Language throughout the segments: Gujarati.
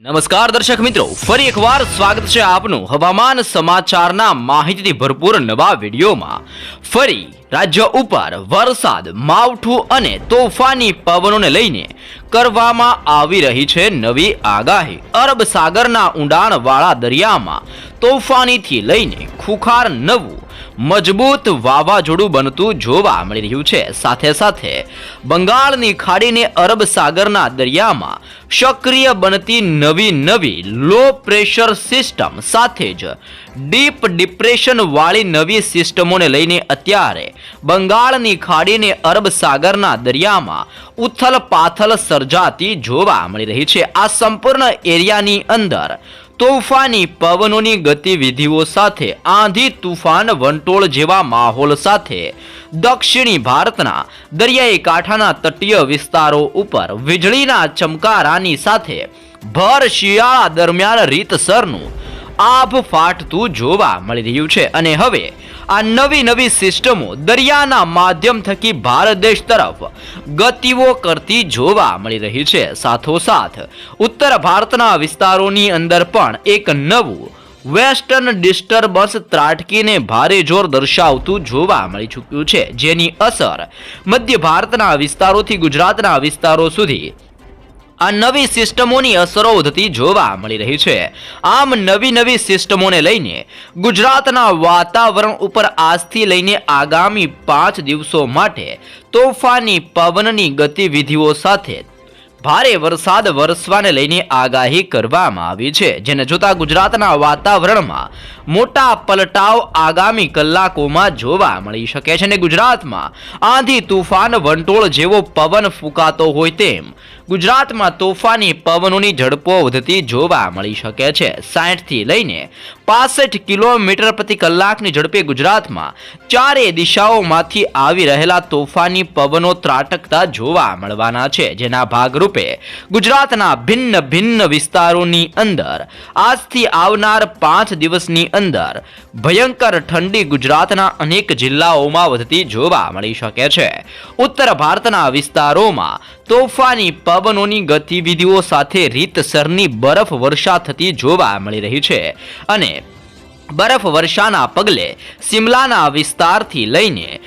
નમસ્કાર દર્શક મિત્રો, ફરી એકવાર સ્વાગત છે આપનું હવામાન સમાચારના માહિતીથી ભરપૂર નવા વિડીયોમાં. ફરી રાજ્ય ઉપર વરસાદ, માવઠું અને તોફાની પવનોને લઈને કરવામાં આવી રહી છે નવી આગાહી. અરબ સાગરના ઊંડાણવાળા દરિયામાં તોફાનીથી લઈને ખુખાર નવું મજબૂત વાવાઝોડું બનતું જોવા મળી રહ્યું છે. સાથે સાથે બંગાળની ખાડીને અરબ સાગરના દરિયામાં સક્રિય બનતી નવી નવી લો પ્રેશર સિસ્ટમ સાથે જ ડીપ ડિપ્રેશન વાળી નવી સિસ્ટમોને લઈને અત્યારે બંગાળની ખાડીને અરબ સાગરના દરિયામાં ઉથલ પાથલ સર્જાતી જોવા મળી રહી છે. આ સંપૂર્ણ એરિયાની અંદર તોફાની પવનોની ગતિવિધિઓ સાથે આંધી તુફાન વંટોળ જેવા માહોલ સાથે દક્ષિણી ભારતના દરિયાઈ કાંઠાના તટીય વિસ્તારો ઉપર વીજળીના ચમકારાની સાથે ભર શિયાળા દરમિયાન રીતસરનું આભ ફાટતું જોવા મળી રહ્યું છે. અને હવે આ નવી નવી સિસ્ટમો દરિયાના માધ્યમ થકી ભારત દેશ તરફ ગતિઓ કરતી જોવા મળી રહી છે. સાથોસાથ, ઉત્તર ભારતના વિસ્તારોની અંદર પણ એક નવું વેસ્ટર્ન ડિસ્ટર્બન્સ ત્રાટકીને ભારે જોર દર્શાવતું જોવા મળી ચૂક્યું છે. જેની અસર મધ્ય ભારતના વિસ્તારોથી ગુજરાતના વિસ્તારો સુધી આ નવી સિસ્ટમોની અસરો વધતી જોવા મળી રહી છે. આમ નવી નવી સિસ્ટમોને લઈને ગુજરાતના વાતાવરણ ઉપર આજથી લઈને આગામી પાંચ દિવસો માટે તોફાની પવનની ગતિવિધિઓ સાથે ભારે વરસાદ વરસવાને લઈને આગાહી કરવામાં આવી છે. જેને જોતા ગુજરાતના વાતાવરણમાં મોટા પલટાવ આગામી કલાકોમાં જોવા મળી શકે છે અને ગુજરાતમાં આંધી તુફાન વંટોળ જેવો પવન ફૂંકાતો હોય તેમ ગુજરાતમાં તોફાની પવનોની ઝડપો વધતી જોવા મળી શકે છે. સાહીઠથી લઈને પાસઠ કિલોમીટર પ્રતિ કલાકની ઝડપે ગુજરાતમાં ચારે દિશાઓમાંથી આવી રહેલા તોફાની પવનો ત્રાટકતા જોવા મળવાના છે. જેના ભાગરૂપે ગુજરાતના ભિન્ન ભિન્ન વિસ્તારોની અંદર આજથી આવનાર પાંચ દિવસની અંદર ભયંકર ઠંડી ગુજરાતના અનેક જિલ્લાઓમાં વધતી જોવા મળી શકે છે. ઉત્તર ભારતના વિસ્તારોમાં તોફાની પવનોની ગતિવિધિઓ સાથે રીતસરની બરફ વર્ષા થતી જોવા મળી રહી છે અને બરફ વર્ષાના પગલે સિમલાના વિસ્તારથી લઈને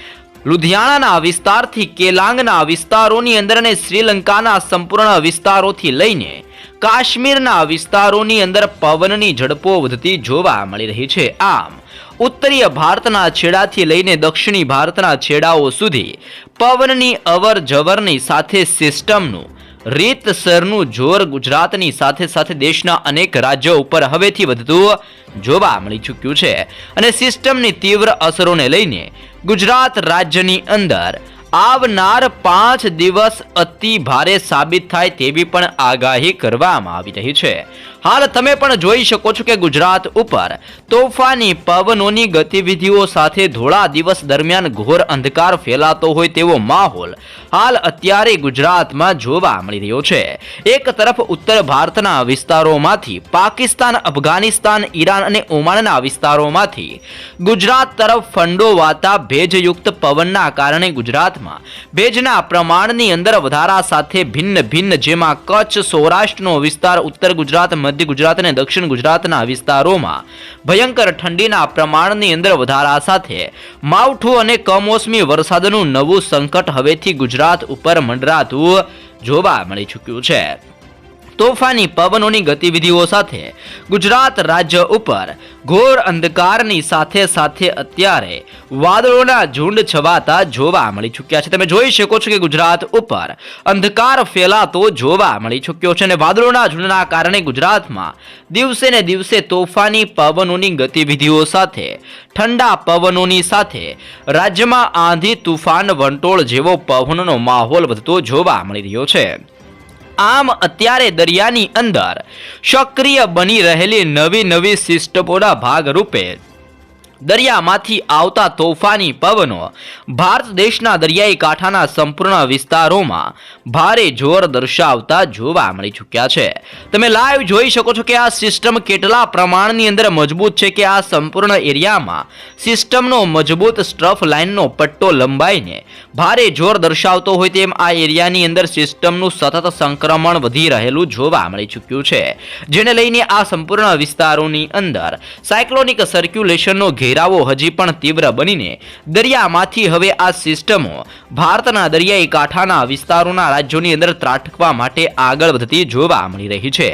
લુધિયાણાના વિસ્તારથી કેલાંગના વિસ્તારોની અંદર અને શ્રીલંકાના સંપૂર્ણ વિસ્તારોથી લઈને કાશ્મીરના વિસ્તારોની અંદર પવનની ઝડપો વધતી જોવા મળી રહી છે. આમ, ઉત્તરીય ભારતના છેડાથી લઈને દક્ષિણી ભારતના છેડાઓ સુધી પવનની અવર જવરની સાથે સિસ્ટમનું રીતસરનું જોર ગુજરાતની સાથે સાથે દેશના અનેક રાજ્યો ઉપર હવેથી વધતું જોવા મળી ચૂક્યું છે. અને સિસ્ટમની તીવ્ર અસરોને લઈને ગુજરાત રાજ્યની અંદર આવનાર પાંચ દિવસ અતિ ભારે સાબિત થાય તેવી પણ આગાહી કરવામાં આવી રહી છે. હાલ તમે પણ જોઈ શકો છો કે ગુજરાત ઉપર તોફાની પવનોની ગતિવિધિઓ સાથે ધોળા દિવસ દરમિયાન ઘોર અંધકાર ફેલાતો હોય તેવો માહોલ હાલ અત્યારે ગુજરાતમાં જોવા મળી રહ્યો છે. એક તરફ ઉત્તર ભારતના વિસ્તારોમાંથી પાકિસ્તાન, અફઘાનિસ્તાન, ઈરાન અને ઓમાનના વિસ્તારોમાંથી ગુજરાત તરફ ફંડોવાતા ભેજયુક્ત પવનના કારણે ગુજરાતમાં ભેજના પ્રમાણની અંદર વધારા સાથે ભિન્ન ભિન્ન જેમાં કચ્છ, સૌરાષ્ટ્રનો વિસ્તાર, ઉત્તર ગુજરાત મધ્ય ગુજરાત અને દક્ષિણ ગુજરાતના વિસ્તારોમાં ભયંકર ઠંડીના પ્રમાણની અંદર વધારા સાથે માવઠું અને કમોસમી વરસાદનું નવું સંકટ હવેથી ગુજરાત ઉપર મંડરાતું જોવા મળી ચૂક્યું છે. તોફાની પવનોની ગતિવિધિઓ સાથે ગુજરાત રાજ્ય ઉપર ઘોર અંધકારની સાથે સાથે અત્યારે વાદળોના ઝુંડ છવાતા જોવા મળી ચૂક્યા છે. તમે જોઈ શકો છો કે ગુજરાત ઉપર અંધકાર ફેલાતો જોવા મળી ચૂક્યો છે અને વાદળોના ઝુંડના કારણે ગુજરાતમાં દિવસે ને દિવસે તોફાની પવનોની ગતિવિધિઓ સાથે, ઠંડા પવનોની સાથે રાજ્યમાં આંધી, તુફાન, વંટોળ જેવો પવનનો માહોલ વધતો જોવા મળી રહ્યો છે. આમ અત્યારે દરિયાની અંદર સક્રિય બની રહેલી નવી નવી સિસ્ટમોના ભાગરૂપે દરિયામાંથી આવતા તોફાની પવનો ભારત દેશના દરિયાઈ કાંઠાના સંપૂર્ણ વિસ્તારોમાં ભારે જોર દર્શાવતા જોવા મળી ચૂક્યા છે. તમે લાઈવ જોઈ શકો છો કે આ સિસ્ટમ કેટલા પ્રમાણની અંદર મજબૂત છે કે આ સંપૂર્ણ એરિયામાં સિસ્ટમનો મજબૂત સ્ટ્રફ લાઇનનો પટ્ટો લંબાઈને ભારે જોર દર્શાવતો હોય તેમ આ એરિયાની અંદર સિસ્ટમનું સતત સંક્રમણ વધી રહેલું જોવા મળી ચૂક્યું છે. જેને લઈને આ સંપૂર્ણ વિસ્તારોની અંદર સાયક્લોનિક સર્ક્યુલેશનનો ઘેરાવો હજી પણ તીવ્ર બનીને દરિયામાંથી હવે આ સિસ્ટમો ભારતના દરિયાઈ કાંઠાના વિસ્તારોના રાજ્યોની અંદર ત્રાટકવા માટે આગળ વધતી જોવા મળી રહી છે.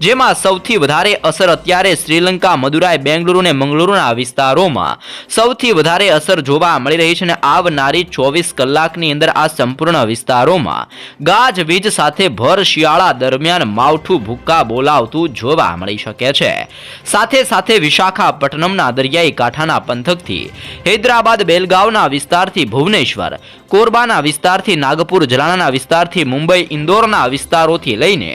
જેમાં સૌથી વધારે અસર અત્યારે શ્રીલંકા, મદુરાઈ, બેંગલુરુ અને મંગલુરુના વિસ્તારોમાં સૌથી વધારે અસર જોવા મળી રહી છે અને આવનારી ચોવીસ કલાકની અંદર આ સંપૂર્ણ વિસ્તારોમાં ગાજવીજ સાથે ભર શિયાળા દરમિયાન માવઠું ભૂક્કા બોલાવતું જોવા મળી શકે છે. સાથે સાથે વિશાખાપટ્ટનમના દરિયાઈ કાંઠાના પંથકથી. હૈદરાબાદ બેલગાવના વિસ્તારથી ભુવનેશ્વર, કોરબાના વિસ્તારથી નાગપુર જલાણાના વિસ્તારથી મુંબઈ, ઇન્દોરના વિસ્તારોથી લઈને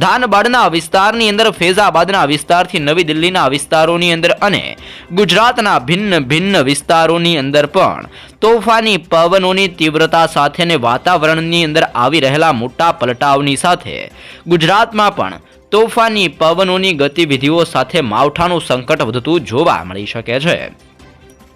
ધાનબાડના વિસ્તારની અંદર, ફેઝાબાદના વિસ્તારથી નવી દિલ્હીના વિસ્તારોની અંદર અને ગુજરાતના ભિન્ન ભિન્ન વિસ્તારોની અંદર પણ તોફાની પવનોની તીવ્રતા સાથે અને વાતાવરણની અંદર આવી રહેલા મોટા પલટાવની સાથે ગુજરાતમાં પણ તોફાની પવનોની ગતિવિધિઓ સાથે માવઠાનું સંકટ વધતું જોવા મળી શકે છે.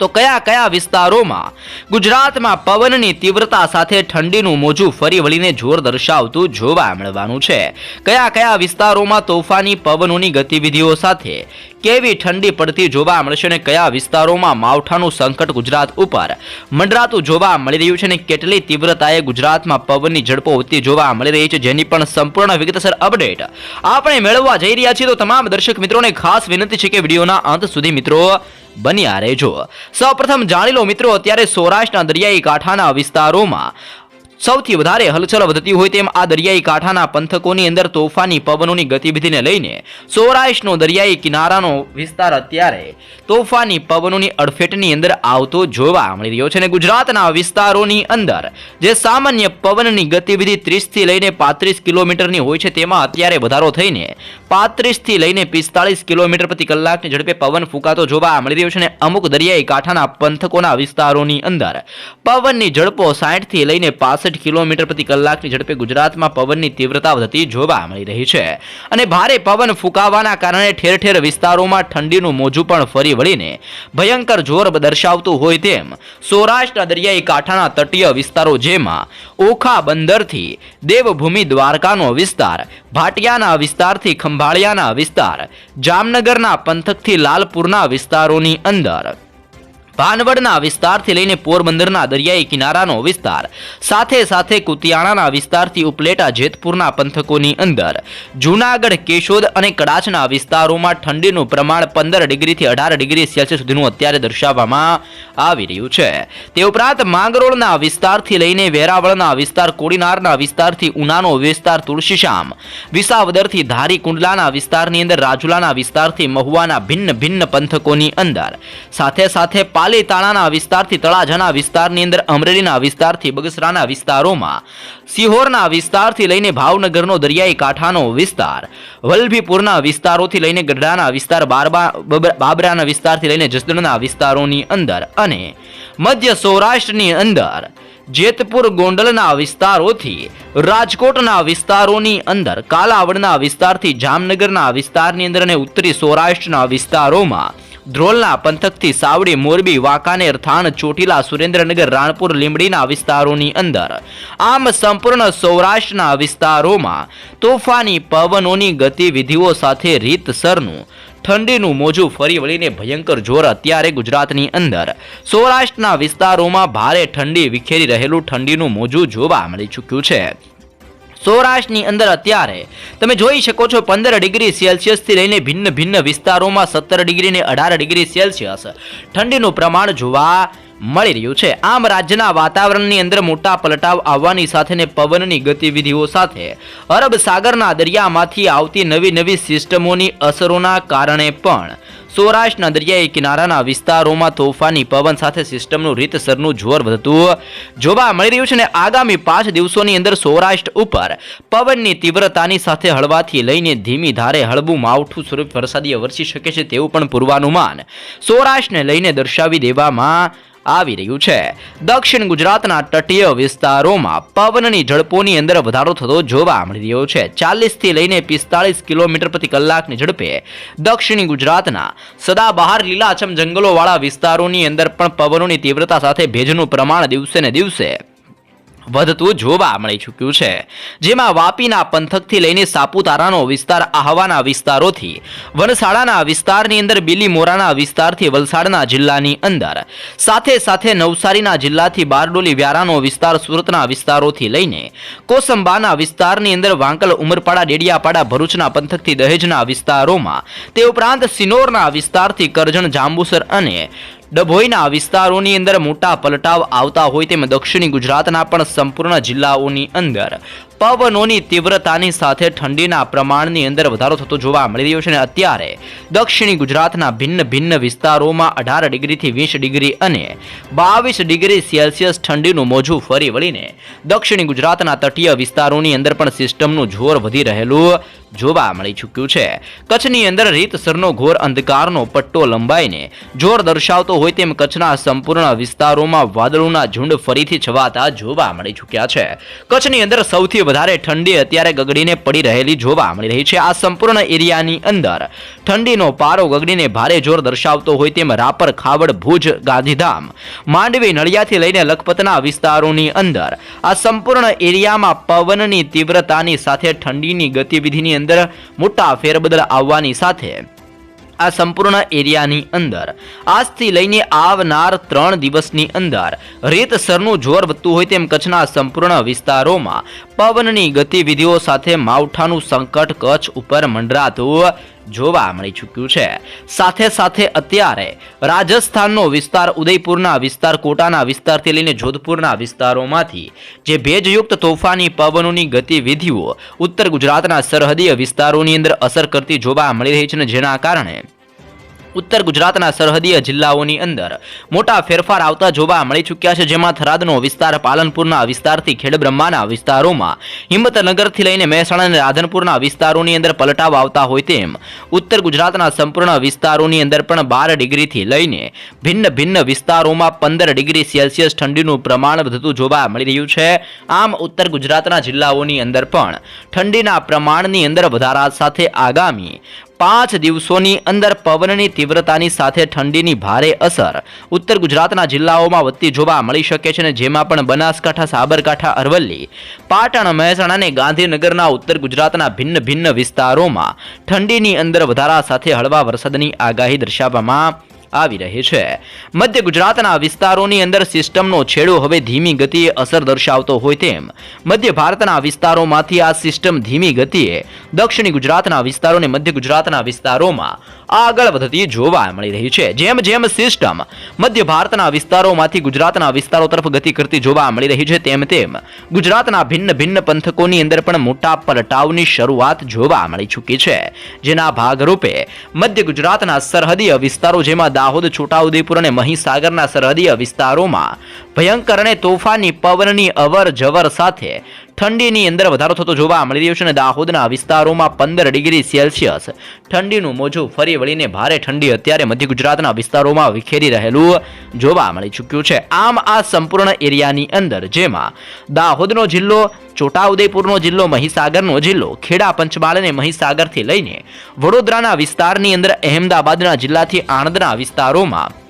તો કયા કયા વિસ્તારોમાં ગુજરાતમાં પવનની તીવ્રતા સાથે ઠંડીનું મોજું ફરી વળીને જોર દર્શાવતું જોવા મળવાનું છે. કયા કયા વિસ્તારોમાં તોફાની પવનોની ગતિવિધિઓ સાથે કેવી ઠંડી પડતી જોવા મળશે અને કયા વિસ્તારોમાં માવઠાનું સંકટ ગુજરાત ઉપર મંડરાતું જોવા મળી રહ્યું છે અને કેટલી તીવ્રતાએ ગુજરાતમાં પવનની ઝડપો વધતી જોવા મળી રહી છે જેની પણ સંપૂર્ણ વિગતસર અપડેટ આપણે મેળવવા જઈ રહ્યા છીએ. તો તમામ દર્શક મિત્રોને ખાસ વિનંતી છે કે વિડીયોના અંત સુધી મિત્રો બન્યા રહેજો. સૌપ્રથમ જાણી લો મિત્રો અત્યારે સૌરાષ્ટ્રના દરિયાઈ કાંઠાના વિસ્તારોમાં સૌથી વધારે હલચલ વધતી હોય તેમ આ દરિયાઈ કાંઠાના પંથકોની અંદર તોફાની પવનોની ગતિવિધિને લઈને સૌરાષ્ટ્રનો દરિયાઈ કિનારાનો વિસ્તાર અત્યારે તોફાની પવનોની અડફેટની અંદર આવતો જોવા મળી રહ્યો છે અને ગુજરાતના વિસ્તારોની અંદર જે સામાન્ય પવનની ગતિવિધિ ત્રીસથી લઈને પાંત્રીસ કિલોમીટરની હોય છે, તેમાં અત્યારે વધારો થઈને પાંત્રીસથી લઈને પિસ્તાળીસ કિલોમીટર પ્રતિ કલાકની ઝડપે પવન ફૂંકાતો જોવા મળી રહ્યો છે અને અમુક દરિયાઈ કાંઠાના પંથકોના વિસ્તારોની અંદર પવનની ઝડપો સાઠથી લઈને પાસઠ કિલોમીટર પ્રતિ કલાકની ઝડપે ગુજરાતમાં પવનની તીવ્રતા વધતી જોવા મળી રહી છે. અને ભારે પવન ફૂંકાવાના કારણે ઠેર ઠેર વિસ્તારોમાં ઠંડીનું મોજું પણ ફરી વળીને ભયંકર જોર દર્શાવતું હોય તેમ સૌરાષ્ટ્રના દરિયાઈ કાંઠાના તટીય વિસ્તારો જેમાં ઓખા બંદરથી દેવભૂમિ દ્વારકાનો વિસ્તાર, ભાટિયાના વિસ્તારથી ખંભાળિયાના વિસ્તાર, જામનગરના પંથકથી લાલપુરના વિસ્તારોની અંદર ભાનવડના વિસ્તારથી લઈને પોરબંદરના દરિયાઈ કિનારાનો વિસ્તાર. સાથે સાથે કુતિયાણાના વિસ્તારથી ઉપલેટા જેતપુરના પંથકોની અંદર. જૂનાગઢ, કેશોદ અને કડાચના વિસ્તારોમાં ઠંડીનું પ્રમાણ પંદર ડિગ્રીથી અઢાર ડિગ્રી સેલ્સિયસ સુધીનું અત્યારે દર્શાવવામાં આવી રહ્યું છે. તે ઉપરાંત માંગરોળના વિસ્તારથી લઈને વેરાવળના વિસ્તાર, કોડીનારના વિસ્તારથી ઉનાનો વિસ્તાર તુલસીશ્યામ વિસાવદરથી ધારી કુંડલાના વિસ્તારની અંદર, રાજુલાના વિસ્તારથી મહુવાના ભિન્ન ભિન્ન પંથકોની અંદર. સાથે સાથે પાલીતાણાના વિસ્તારથી, તળાજાના વિસ્તારની અંદર, અમરેલીના વિસ્તારથી, બગસરાના વિસ્તારોમાં, સિહોરના વિસ્તારથી લઈને ભાવનગરનો દરિયાઈ કાંઠાનો વિસ્તાર વલ્લભીપુરના વિસ્તારોથી લઈને ગઢડાના વિસ્તાર, બારબા બાબરાના વિસ્તારથી લઈને જસદણના વિસ્તારોની અંદર અને મધ્ય સૌરાષ્ટ્રની અંદર, જેતપુર ગોંડલના વિસ્તારોથી, રાજકોટના વિસ્તારોની અંદર, કાલાવડના વિસ્તારથી, જામનગરના વિસ્તારની અંદર અને ઉત્તરી સૌરાષ્ટ્રના વિસ્તારોમાં ધ્રોલના પંથકથી સાવડી, મોરબી, વાંકાનેર, થાણ, ચોટીલા, સુરેન્દ્રનગર, રાણપુર, લીંબડીના વિસ્તારોની અંદર. આમ સંપૂર્ણ સૌરાષ્ટ્રના વિસ્તારોમાં તોફાની પવનોની ગતિવિધિઓ સાથે રીતસરનું, ઠંડીનું મોજું ફરી વળીને ભયંકર જોર અત્યારે ગુજરાતની અંદર. સૌરાષ્ટ્રના વિસ્તારોમાં ભારે ઠંડી વિખેરી રહેલું ઠંડીનું મોજું જોવા મળી ચૂક્યું છે. સૌરાષ્ટ્રની અંદર અત્યારે. તમે જોઈ શકો છો પંદર ડિગ્રી સેલ્સિયસથી લઈને ભિન્ન ભિન્ન વિસ્તારોમાં સત્તર ડિગ્રી ને અઢાર ડિગ્રી સેલ્સિયસ. ઠંડીનું પ્રમાણ જોવા મળી રહ્યું છે. આમ રાજ્યના વાતાવરણની અંદર મોટા પલટાવ આવવાની સાથે પવનની ગતિવિધિઓ સાથે અરબ સાગરના દરિયામાંથી આવતી નવી નવી સિસ્ટમોની અસરોના કારણે પણ સૌરાષ્ટ્રના દરિયાઈ કિનારાના વિસ્તારોમાં તોફાની પવન સાથે સિસ્ટમનું રીતસરનું જોર વધતું જોવા મળી રહ્યું છે અને આગામી પાંચ દિવસોની અંદર સૌરાષ્ટ્ર ઉપર પવનની તીવ્રતાની સાથે હળવાથી લઈને ધીમી ધારે હળવું માવઠું સ્વરૂપ વરસાદીય વરસી શકે છે તેવું પણ પૂર્વાનુમાન સૌરાષ્ટ્રને લઈને દર્શાવી દેવામાં આવી રહ્યું છે. દક્ષિણ ગુજરાતના તટીય વિસ્તારોમાં પવનની ઝડપોની અંદર વધારો થતો જોવા મળી રહ્યો છે. ચાલીસથી લઈને પિસ્તાળીસ કિલોમીટર પ્રતિ કલાકની ઝડપે દક્ષિણ ગુજરાતના સદાબહાર લીલાછમ જંગલોવાળા વિસ્તારોની અંદર પણ પવનોની તીવ્રતા સાથે ભેજનું પ્રમાણ દિવસે ને દિવસે વધતું જોવા મળી ચૂક્યું છે, જેમાં વાપીના પંથકથી લઈને સાપુતારાનો વિસ્તાર, આહવાના વિસ્તારોથી વનસાડાના વિસ્તારની અંદર, બિલીમોરાના વિસ્તારથી, વલસાડના જિલ્લાની અંદર, સાથે સાથે નવસારીના જિલ્લાથી બારડોલી વ્યારાનો વિસ્તાર, સુરતના વિસ્તારોથી લઈને કોસંબાના વિસ્તારની અંદર, વાંકલ, ઉમરપાડા, ડેડિયાપાડા, ભરૂચના પંથકથી દહેજના વિસ્તારોમાં, તે ઉપરાંત સિનોરના વિસ્તારથી કરજણ, જાંબુસર અને ડભોઈના વિસ્તારોની અંદર મોટા પલટાવ આવતા હોય તેમ દક્ષિણી ગુજરાતના પણ સંપૂર્ણ જિલ્લાઓની અંદર પવનોની તીવ્રતાની સાથે ઠંડીના પ્રમાણની અંદર વધારો થતો જોવા મળી રહ્યો છે અને અત્યારે દક્ષિણી ગુજરાતના ભિન્ન ભિન્ન વિસ્તારોમાં અઢાર ડિગ્રીથી વીસ ડિગ્રી અને બાવીસ ડિગ્રી સેલ્સિયસ ઠંડીનું મોજું ફરી વળીને દક્ષિણી ગુજરાતના તટીય વિસ્તારોની અંદર પણ સિસ્ટમનું જોર વધી રહેલું જોવા મળી ચૂક્યું છે. કચ્છની અંદર રીતસરનો ઘોર અંધકારનો પટ્ટો લંબાઈને જોર દર્શાવતો હોય તેમ કચ્છના સંપૂર્ણ વિસ્તારોમાં વાદળોના ઝુંડ ફરીથી છવાતા જોવા મળી ચૂક્યા છે. કચ્છની અંદર સૌથી વધારે ઠંડી અત્યારે ગગડીને પડી રહેલી જોવા મળી રહી છે આ સંપૂર્ણ એરિયાની અંદર. ઠંડીનો પારો ગગડીને ભારે જોર દર્શાવતો હોય તેમ રાપર, ખાવડ, ભુજ, ગાંધીધામ, માંડવી, નળિયાથી લઈને લખપતના વિસ્તારોની અંદર. આ સંપૂર્ણ એરિયામાં પવનની તીવ્રતાની સાથે ઠંડીની ગતિવિધિની અંદર મોટા ફેરબદલ આવવાની સાથે આ સંપૂર્ણ એરિયાની અંદર. આજથી લઈને આવનાર ત્રણ દિવસની અંદર રેતસરનું જોર વધતું હોય તેમ કચ્છના સંપૂર્ણ વિસ્તારોમાં. પવનની ગતિવિધિઓ સાથે માવઠાનું સંકટ કચ્છ ઉપર મંડરાતું જોવા મળી ચૂક્યું છે. સાથે સાથે અત્યારે રાજસ્થાનનો વિસ્તાર ઉદયપુરના વિસ્તાર, કોટાના વિસ્તારથી લઈને જોધપુરના વિસ્તારોમાંથી જે ભેજયુક્ત તોફાની પવનોની ગતિવિધિઓ ઉત્તર ગુજરાતના સરહદીય વિસ્તારોની અંદર અસર કરતી જોવા મળી રહી છે જેના કારણે ઉત્તર ગુજરાતના સરહદીય જિલ્લાઓની અંદર મોટા ફેરફાર આવતા જોવા મળી ચૂક્યા છે, જેમાં થરાદનો વિસ્તાર પાલનપુરના વિસ્તારથી ખેડબ્રહ્માના વિસ્તારોમાં હિંમતનગરથી લઈને મહેસાણા અને રાધનપુરના વિસ્તારોની અંદર પલટાવ આવતા હોય તેમ ઉત્તર ગુજરાતના સંપૂર્ણ વિસ્તારોની અંદર પણ બાર ડિગ્રીથી લઈને ભિન્ન ભિન્ન વિસ્તારોમાં પંદર ડિગ્રી સેલ્સિયસ ઠંડીનું પ્રમાણ વધતું જોવા મળી રહ્યું છે. આમ ઉત્તર ગુજરાતના જિલ્લાઓની અંદર પણ ઠંડીના પ્રમાણની અંદર વધારા સાથે આગામી પાંચ દિવસોની અંદર પવનની તીવ્રતાની સાથે ઠંડીની ભારે અસર. ઉત્તર ગુજરાતના જિલ્લાઓમાં વધતી જોવા મળી શકે છે અને જેમાં પણ બનાસકાંઠા, સાબરકાંઠા, અરવલ્લી, પાટણ, મહેસાણા અને ગાંધીનગરના ઉત્તર ગુજરાતના ભિન્ન ભિન્ન વિસ્તારોમાં ઠંડીની અંદર વધારા સાથે હળવા વરસાદની આગાહી દર્શાવવામાં આવી રહી છે. મધ્ય ગુજરાતના વિસ્તારોની અંદર સિસ્ટમનો છેડો હવે ધીમી ગતિએ અસર દર્શાવતો હોય તેમ. મધ્ય ભારતના વિસ્તારોમાંથી આ સિસ્ટમ ધીમી ગતિએ દક્ષિણી ગુજરાતના વિસ્તારોને મધ્ય ગુજરાતના વિસ્તારોમાં આગળ વધતી જોવા મળી રહી છે. જેમ જેમ સિસ્ટમ મધ્ય ભારતના વિસ્તારોમાંથી ગુજરાતના વિસ્તારો તરફ ગતિ કરતી જોવા મળી રહી છે, તેમ તેમ ગુજરાતના ભિન્ન ભિન્ન પંથકોની અંદર પણ મોટા પલટાવની શરૂઆત જોવા મળી ચૂકી છે. જેના ભાગરૂપે મધ્ય ગુજરાતના સરહદીય વિસ્તારો જેમાં દાહોદ છોટાઉદેપુર અને મહીસાગરના સરહદીય વિસ્તારોમાં ભયંકર અને તોફાની પવનની અવર જવર સાથે ઠંડીની અંદર વધારો થતો જોવા મળી રહ્યો છે અને દાહોદના વિસ્તારોમાં પંદર ડિગ્રી સેલ્સિયસ. ઠંડીનું મોજું ફરી વળીને ભારે ઠંડી અત્યારે મધ્ય ગુજરાતના વિસ્તારોમાં વિખેરી રહેલું જોવા મળી ચૂક્યું છે. આમ આ સંપૂર્ણ એરિયાની અંદર, જેમાં દાહોદનો જિલ્લો, છોટાઉદેપુરનો જિલ્લો, મહીસાગરનો જિલ્લો, ખેડા, પંચમહાલ અને મહીસાગરથી લઈને વડોદરાના વિસ્તારની અંદર, અહેમદાબાદના જિલ્લાથી આણંદના વિસ્તારોમાં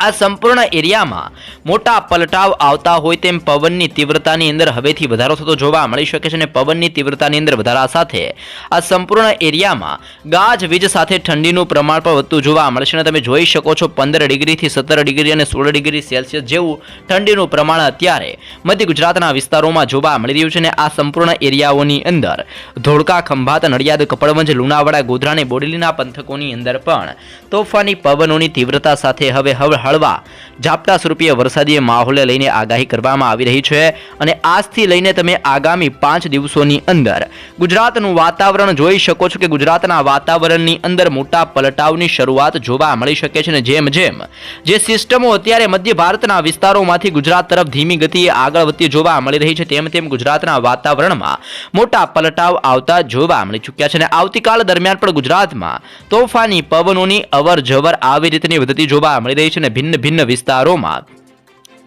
આ સંપૂર્ણ એરિયામાં મોટા પલટાવ આવતા હોય તેમ પવનની તીવ્રતાની અંદર હવેથી વધારો થતો જોવા મળી શકે છે અને પવનની તીવ્રતાની અંદર વધારા સાથે આ સંપૂર્ણ એરિયામાં ગાજવીજ સાથે ઠંડીનું પ્રમાણ પણ વધતું જોવા મળશે અને તમે જોઈ શકો છો પંદર ડિગ્રીથી સત્તર ડિગ્રી અને સોળ ડિગ્રી સેલ્સિયસ જેવું ઠંડીનું પ્રમાણ અત્યારે મધ્ય ગુજરાતના વિસ્તારોમાં જોવા મળી રહ્યું છે અને આ સંપૂર્ણ એરિયાઓની અંદર ધોળકા ખંભાત, નડિયાદ, કપડવંજ, લુણાવાડા ગોધરા અને બોડેલીના પંથકોની અંદર પણ તોફાની પવનોની તીવ્રતા સાથે હવે હવે હળવા ઝાપટા સ્વરૂપીય વરસાદી માહોલને લઈને આગાહી કરવામાં આવી રહી છે અને આજથી લઈને તમે આગામી પાંચ દિવસોની અંદર ગુજરાતનું વાતાવરણ જોઈ શકો છો કે ગુજરાતના વાતાવરણની અંદર મોટા પલટાવની શરૂઆત જોવા મળી શકે છે અને જેમ જેમ જે સિસ્ટમો અત્યારે મધ્ય ભારતના વિસ્તારોમાંથી ગુજરાત તરફ ધીમી ગતિએ આગળ વધતી જોવા મળી રહી છે, તેમ તેમ ગુજરાતના વાતાવરણમાં મોટા પલટાવ આવતા જોવા મળી ચૂક્યા છે અને આવતીકાલ દરમિયાન પણ ગુજરાતમાં તોફાની પવનોની અવર જવર આવી રીતની વધતી જોવા મળી રહી છે અને ભિન્ન ભિન્ન વિસ્તારોમાં.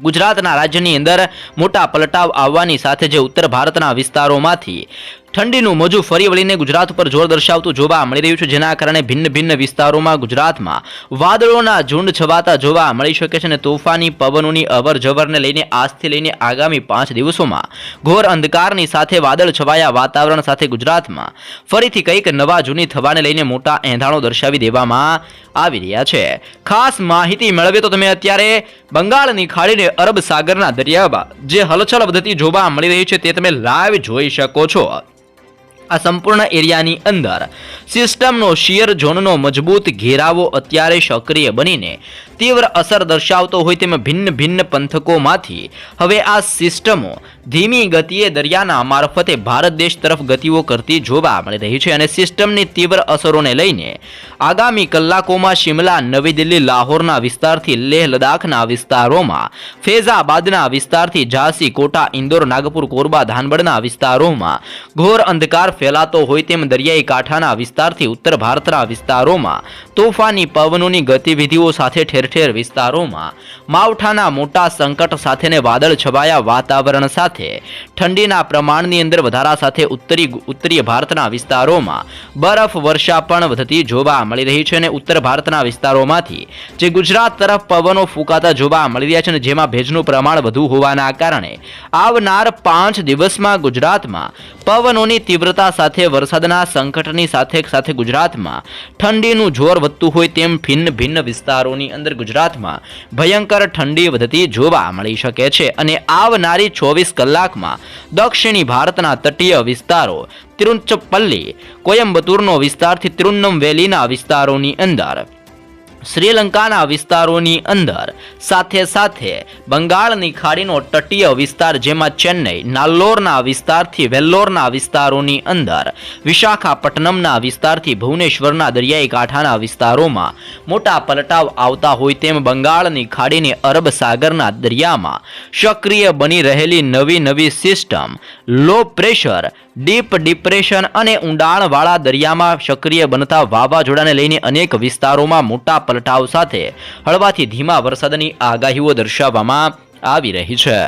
ગુજરાતના રાજ્યની અંદર મોટા પલટાવ આવવાની સાથે જે ઉત્તર ભારતના વિસ્તારોમાંથી ઠંડીનું મોજું ફરી વળીને ગુજરાત ઉપર જોર દર્શાવતું જોવા મળી રહ્યું છે, જેના કારણે ભિન્ન ભિન્ન વિસ્તારોમાં ગુજરાતમાં વાદળોના ઝુંડ છવાતા જોવા મળી શકે છે અને તોફાની પવનોની અવર જવરને લઈને આજથી લઈને આગામી પાંચ દિવસોમાં ઘોર અંધકારની સાથે વાદળ છવાયા વાતાવરણ સાથે ગુજરાતમાં ફરીથી કંઈક નવા જૂની થવાને લઈને મોટા એંધાણો દર્શાવી દેવામાં આવી રહ્યા છે. ખાસ માહિતી મેળવીએ તો તમે અત્યારે બંગાળની ખાડીને અરબ સાગરના દરિયામાં જે હલચલ વધતી જોવા મળી રહી છે, તે તમે લાઈવ જોઈ શકો છો. આ સંપૂર્ણ એરિયાની અંદર. સિસ્ટમનો શિયર ઝોનનો મજબૂત ઘેરાવો અત્યારે સક્રિય બનીને તીવ્ર અસર દર્શાવતો હોય તેમ ભિન્ન ભિન્ન પંથકોમાંથી. હવે આ સિસ્ટમો ધીમી ગતિએ દરિયાના મારફતે ભારત દેશ તરફ ગતિઓ કરતી જોવા મળી રહી છે અને સિસ્ટમની તીવ્ર અસરોને લઈને આગામી કલાકોમાં શિમલા, નવી દિલ્હી, લાહોરના વિસ્તારથી લેહ લદાખના વિસ્તારોમાં, ફેઝાબાદના વિસ્તારથી ઝાંસી, કોટા, ઇન્દોર, નાગપુર, કોરબા ધાનબડના વિસ્તારોમાં ઘોર અંધકાર ફેલાતો હોય તેમ દરિયાઈ કાંઠાના વિસ્તારથી ઉત્તર ભારતના વિસ્તારોમાં તોફાની પવનોની ગતિવિધિઓ સાથે ઠેર ઠેર વિસ્તારોમાં માવઠાના મોટા સંકટ સાથેને વાદળ છવાયા વાતાવરણ સાથે ઠંડીના પ્રમાણની અંદર વધારા સાથે ઉત્તરી ઉત્તરીય ભારતના વિસ્તારોમાં બરફ વર્ષા પણ વધતી જોવા મળી રહી છે અને ઉત્તર ભારતના વિસ્તારોમાંથી જે ગુજરાત તરફ પવનો ફૂંકાતા જોવા મળી રહ્યા છે અને જેમાં ભેજનું પ્રમાણ વધુ હોવાના કારણે આવનાર પાંચ દિવસમાં ગુજરાતમાં પવનોની તીવ્રતા સાથે વરસાદના સંકટની સાથે સાથે ગુજરાતમાં ઠંડીનું જોર વધતું હોય તેમ ભિન્ન ભિન્ન વિસ્તારોની અંદર ગુજરાતમાં ભયંકર ઠંડી વધતી જોવા મળી શકે છે. અને આવનારી ચોવીસ કલાકમાં દક્ષિણી ભારતના તટીય વિસ્તારો તિરુચપલ્લી કોયમ્બતુરનો વિસ્તારથી તિરુન્નમવેલીના વિસ્તારોની અંદર. શ્રીલંકાના વિસ્તારોની અંદર. સાથે સાથે બંગાળની ખાડીનો તટીય વિસ્તાર જેમાં ચેન્નઈ, નાલ્લોરના વિસ્તારથી વેલ્લોરના વિસ્તારોની અંદર, વિશાખાપટ્ટનમના વિસ્તારથી ભુવનેશ્વરના દરિયાઈ કાંઠાના વિસ્તારોમાં મોટા પલટાવ આવતા હોય તેમ બંગાળની ખાડીની અરબ સાગરના દરિયામાં સક્રિય બની રહેલી નવી નવી system, low pressure, deep depression અને ઊંડાણવાળા દરિયામાં સક્રિય બનતા વાવાઝોડાને લઈને અનેક વિસ્તારોમાં મોટા પલટાવ સાથે હળવાથી ધીમા વરસાદની આગાહીઓ દર્શાવવામાં આવી રહી છે.